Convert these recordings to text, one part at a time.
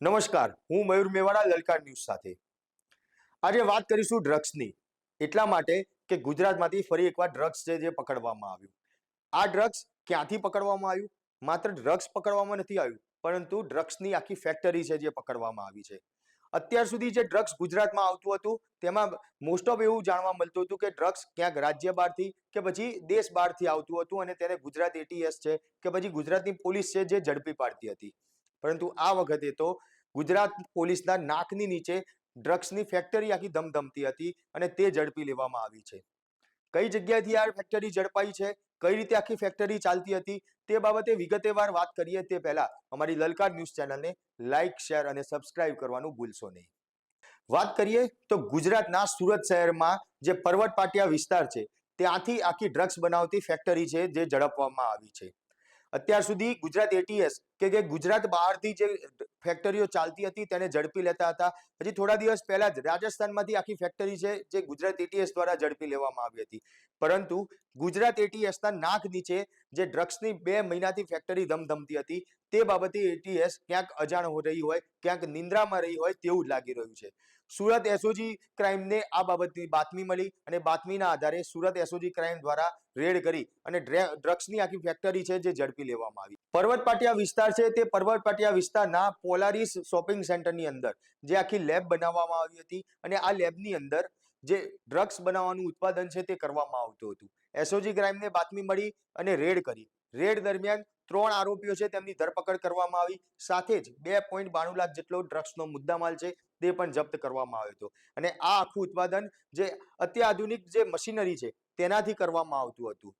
નમસ્કાર, હું મયુર મેવાડા લલકાર ન્યૂઝ સાથે. આજે વાત કરીશું ડ્રગ્સની. એટલા માટે કે ગુજરાતમાંથી ફરી એકવાર ડ્રગ્સ છે જે પકડવામાં આવ્યું. આ ડ્રગ્સ ક્યાંથી પકડવામાં આવ્યું? માત્ર ડ્રગ્સ પકડવામાં નથી આવ્યું, પરંતુ ડ્રગ્સની આખી ફેક્ટરી છે જે પકડવામાં આવી છે. અત્યાર સુધી જે ડ્રગ્સ ગુજરાતમાં આવતું હતું, તેમાં મોસ્ટ ઓફ એવું જાણવા મળતું હતું કે ડ્રગ્સ ક્યાંક રાજ્ય બહારથી કે પછી દેશ બહારથી આવતું હતું અને તેને ગુજરાત એટીએસ છે કે પછી ગુજરાતની પોલીસ છે જે ઝડપી પાડતી હતી. પરંતુ આ વખતે તો ગુજરાત પોલીસના નાકની નીચે ડ્રગ્સની ફેક્ટરી આખી ધમધમતી હતી અને તે ઝડપી લેવામાં આવી છે. કઈ જગ્યાએથી આ ફેક્ટરી ઝડપાઈ છે, કઈ રીતે આખી ફેક્ટરી ચાલતી હતી, તે બાબતે વિગતેવાર વાત કરીએ તે પહેલા અમારી લલકાર ન્યૂઝ ચેનલને લાઇક શેર અને સબસ્ક્રાઇબ કરવાનું ભૂલશો નહીં. વાત કરીએ તો ગુજરાતના સુરત શહેરમાં જે પર્વત પાટિયા વિસ્તાર છે, ત્યાંથી આખી ડ્રગ્સ બનાવતી ફેક્ટરી છે જે ઝડપવામાં આવી છે. અત્યાર સુધી ગુજરાત એટીએસ કે જે ગુજરાત બહારથી જે ફેક્ટરીઓ ચાલતી હતી તેને ઝડપી લેતા હતા. હજી થોડા દિવસ પહેલા જ રાજસ્થાનમાંથી આખી ફેક્ટરી છે જે ગુજરાત એટીએસ દ્વારા ઝડપી લેવામાં આવી હતી. પરંતુ ગુજરાત એટીએસના નાક નીચે જે ડ્રગ્સની બે મહિનાથી ફેક્ટરી ધમધમતી હતી, તે બાબતે એટીએસ ક્યાંક અજાણ રહી હોય, ક્યાંક નિંદ્રામાં રહી હોય તેવું લાગી રહ્યું છે. સુરત એસઓજી ક્રાઇમને આ બાબતની બાતમી મળી અને બાતમીના આધારે સુરત એસઓજી ક્રાઇમ દ્વારા રેડ કરી અને ડ્રગ્સની આખી ફેક્ટરી છે જે ઝડપી લેવામાં આવી. પર્વત પાટિયા વિસ્તાર છે તે પર્વત પાટિયા વિસ્તારના પોલારીસ શોપિંગ સેન્ટરની અંદર, જે આખી લેબ બનાવવામાં આવી હતી અને આ લેબની અંદર જે ડ્રગ્સ બનાવવાનું ઉત્પાદન છે તે કરવામાં આવતું હતું. એસઓજી ક્રાઇમને બાતમી મળી અને રેડ કરી. રેડ દરમિયાન ત્રણ આરોપીઓ છે તેમની ધરપકડ કરવામાં આવી. સાથે જ બે પોઈન્ટ બાણું લાખ જેટલો ડ્રગ્સનો મુદ્દામાલ છે તે પણ જપ્ત કરવામાં આવ્યો હતો. અને આ આખું ઉત્પાદન જે અત્યાધુનિક જે મશીનરી છે તેનાથી કરવામાં આવતું હતું.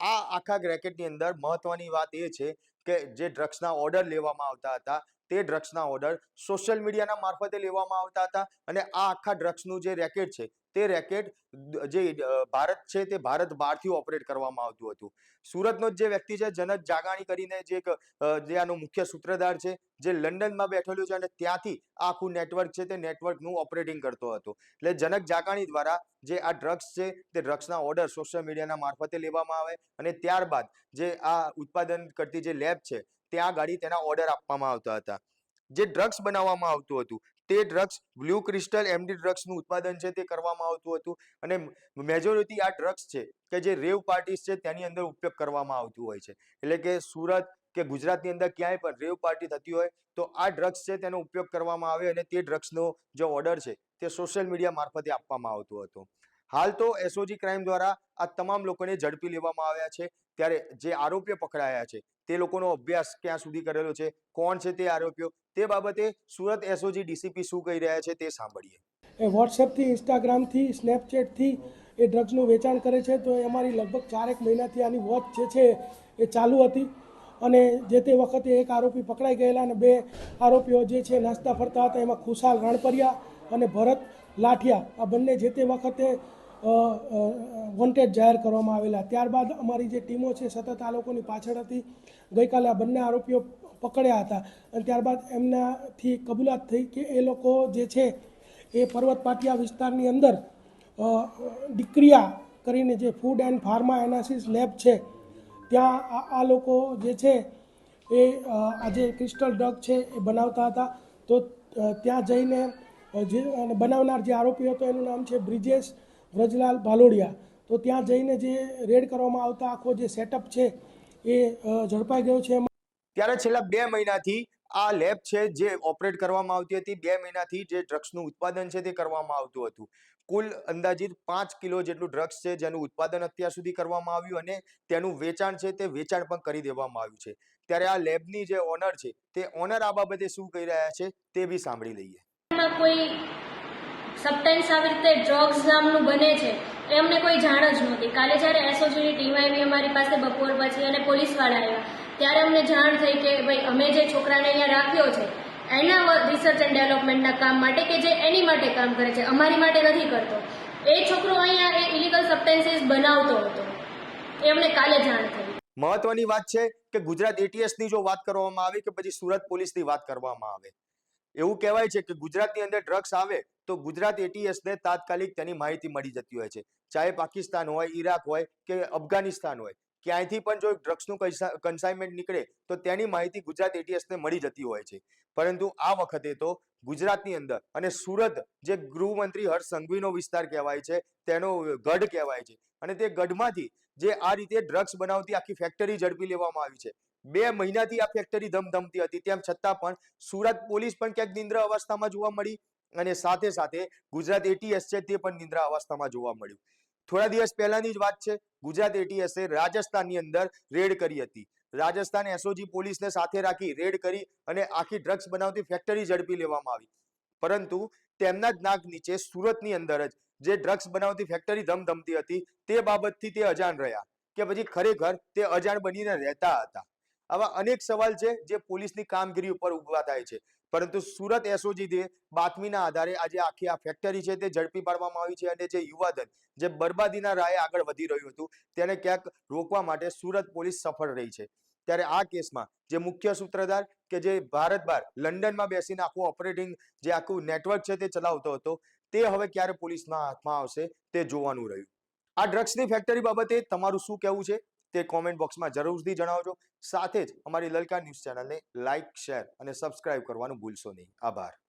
આ આખા રેકેટની અંદર મહત્વની વાત એ છે કે જે ડ્રગ્સના ઓર્ડર લેવામાં આવતા હતા, તે ડ્રગ્સના ઓર્ડર સોશિયલ મીડિયાના મારફતે લેવામાં આવતા હતા અને આ આખા ડ્રગ્સનું જે રેકેટ છે તે રેકેટ જે ભારત છે તે ભારત બહારથી ઓપરેટ કરવામાં આવતું હતું. સુરતનો જ વ્યક્તિ છે જનક જાગાણી કરીને જે એક જે આનો મુખ્ય સૂત્રધાર છે, જે લંડનમાં બેઠેલું છે અને ત્યાંથી આખું નેટવર્ક છે તે નેટવર્કનું ઓપરેટિંગ કરતો હતો. એટલે જનક જાગાણી દ્વારા જે આ ડ્રગ્સ છે, તે ડ્રગ્સના ઓર્ડર સોશિયલ મીડિયાના મારફતે લેવામાં આવે અને ત્યારબાદ જે આ ઉત્પાદન કરતી જે લેબ છે, ત્યાં ગાડી તેના ઓર્ડર આપવામાં આવતા હતા. જે ડ્રગ્સ બનાવવામાં આવતું હતું તે ડ્રગ્સ બ્લુ ક્રિસ્ટલ એમડી ડ્રગ્સનું ઉત્પાદન છે તે કરવામાં આવતું હતું. અને મેજોરિટી આ ડ્રગ્સ છે કે જે રેવ પાર્ટીસ છે તેની અંદર ઉપયોગ કરવામાં આવતું હોય છે. એટલે કે સુરત કે ગુજરાતની અંદર ક્યાંય પણ રેવ પાર્ટી થતી હોય તો આ ડ્રગ્સ છે તેનો ઉપયોગ કરવામાં આવે અને તે ડ્રગ્સનો જે ઓર્ડર છે તે સોશિયલ મીડિયા મારફતે આપવામાં આવતો હતો. હાલ તો એસઓજી ક્રાઇમ દ્વારા આ તમામ લોકોને ઝડપી લેવામાં આવ્યા છે. ત્યારે જે આરોપીઓ પકડાયા છે, તે લોકોનો અભ્યાસ ક્યાં સુધી કરેલો છે, કોણ છે તે આરોપીઓ, તે બાબતે સુરત એસઓજી ડીસીપી શું કહી રહ્યા છે તે સાંભળીએ. એ વોટ્સએપથી ઇન્સ્ટાગ્રામથી સ્નેપચેટથી એ ડ્રગ્સનું વેચાણ કરે છે. તો એ અમારી લગભગ ચારેક મહિનાથી આની વોચ જે છે એ ચાલુ હતી. અને જે તે વખતે એક આરોપી પકડાઈ ગયેલા અને બે આરોપીઓ જે છે નાસ્તા ફરતા હતા, એમાં ખુશાલ રણપરિયા અને ભરત લાઠિયા, આ બંને જે તે વખતે વોન્ટેડ જાહેર કરવામાં આવેલા. ત્યારબાદ અમારી જે ટીમો છે સતત આ લોકોની પાછળ હતી. ગઈકાલે આ બંને આરોપીઓ પકડ્યા હતા. અને ત્યારબાદ એમનાથી કબૂલાત થઈ કે એ લોકો જે છે એ પર્વત પાટિયા વિસ્તારની અંદર અ, ડિક્રિયા કરીને જે food and pharma analysis lab છે ત્યાં આ- લોકો જે છે એ આ જે ક્રિસ્ટલ ડ્રગ છે એ બનાવતા હતા. તો ત્યાં જઈને જે બનાવનાર જે આરોપી હતો એનું નામ છે બ્રિજેશ વ્રજલાલ ભાલોડિયા તો ત્યાં જઈને જે રેડ કરવામાં આવતા આખો જે સેટઅપ છે એ ઝડપાઈ ગયો છે. ત્યારે છેલ્લા બે મહિનાથી આ લેબ છે જે ઓપરેટ કરવામાં આવતી હતી બે મહિનાથી જે ડ્રગ્સનું ઉત્પાદન છે તે કરવામાં આવતું હતું. કુલ અંદાજિત પાંચ કિલો જેટલું ડ્રગ્સ છે જેનું ઉત્પાદન અત્યાર સુધી કરવામાં આવ્યું અને તેનું વેચાણ છે તે વેચાણ પણ કરી દેવામાં આવ્યું છે. ત્યારે આ લેબની જે ઓનર છે તે ઓનર આ બાબતે શું કહી રહ્યા છે તે બી સાંભળી લઈએ. કોઈ સબસ્ટન્સ આવી રીતે ડ્રગ્સ નામનું બને છે. એ અમને કોઈ જાણ જ નહોતી. કાલે જ્યારે એસઓજીની ટીમ આવી, અમારી પાસે બપોર પછી અને પોલીસવાળા આવ્યા. ત્યારે અમને જાણ થઈ કે ભાઈ, અમે જે છોકરાને અહીંયા રાખ્યો છે, એના રિસર્ચ એન્ડ ડેવલપમેન્ટના કામ માટે કે જે એની માટે કામ કરે છે, અમારી માટે નથી કરતો. એ છોકરો અહીંયા એ ઇલીગલ સબસ્ટન્સીસ બનાવતો હતો. એ અમને કાલે જાણ થઈ. મહત્વની વાત છે કે ગુજરાત એટીએસની જો વાત કરવામાં આવે કે પછી સુરત પોલીસની વાત કરવામાં આવે. એવું કહેવાય છે કે ગુજરાતની અંદર ડ્રગ્સ આવે તો ગુજરાત એટીએસ ને તાત્કાલિક તેની માહિતી મળી જતી હોય છે. ચાહે પાકિસ્તાન હોય, ઈરાક હોય કે અફઘાનિસ્તાન હોય. ક્યાંયથી પણ જો ડ્રગ્સનું કન્સાઇનમેન્ટ નીકળે તો તેની માહિતી ગુજરાત એટીએસને મળી જતી હોય છે. પરંતુ આ વખતે તો ગુજરાતની અંદર અને સુરત જે ગૃહમંત્રી હર્ષ સંઘવીનો વિસ્તાર કહેવાય છે, તેનો ગઢ કહેવાય છે. અને તે ગઢમાંથી જે આ રીતે ડ્રગ્સ બનાવતી આખી ફેક્ટરી ઝડપી લેવામાં આવી છે. બે મહિનાથી આ ફેક્ટરી ધમધમતી હતી. તેમ છતાં પણ સુરત પોલીસ પણ ક્યાંક નિંદ્ર અવસ્થામાં જોવા મળી અને સાથે સાથે ગુજરાત એટીએસ છે તે પણ નિંદ્રા અવસ્થામાં જોવા મળ્યું. થોડા દિવસ પહેલાની જ વાત છે, ગુજરાત એટીએસે રાજસ્થાનની અંદર રેડ કરી હતી. રાજસ્થાન એસઓજી પોલીસને સાથે રાખી રેડ કરી અને આખી ડ્રગ્સ બનાવતી ફેક્ટરી ઝડપી લેવામાં આવી. પરંતુ તેમના જ નાક નીચે સુરતની અંદર જ જે ડ્રગ્સ બનાવતી ફેક્ટરી ધમધમતી હતી તે બાબતથી તે અજાણ રહ્યા કે પછી ખરેખર તે અજાણ બનીને રહેતા હતા. આવા અનેક સવાલ છે જે પોલીસની કામગીરી ઉપર ઊભા થાય છે. પરંતુ સુરત એસઓજી બાતમીના આધારે આજે આખી આ ફેક્ટરી છે તે ઝડપી પાડવામાં આવી છે અને જે યુવાધન જે બરબાદીના રાહે આગળ વધી રહ્યું હતું તેને ક્યાંક રોકવા માટે સુરત પોલીસ સફળ રહી છે. ત્યારે આ કેસમાં જે મુખ્ય સૂત્રધાર કે જે ભારત બહાર લંડનમાં બેસીને આખું ઓપરેટિંગ જે આખું નેટવર્ક છે તે ચલાવતો હતો તે હવે ક્યારે પોલીસના હાથમાં આવશે તે જોવાનું રહ્યું. આ ડ્રગ્સની ફેક્ટરી બાબતે તમારું શું કહેવું છે? તે કોમેન્ટ બોક્સમાં જરૂરથી જણાવજો. સાથે જ અમારી લલકા ન્યૂઝ ચેનલને લાઇક શેર અને સબસ્ક્રાઇબ કરવાનું ભૂલશો નહીં. આભાર.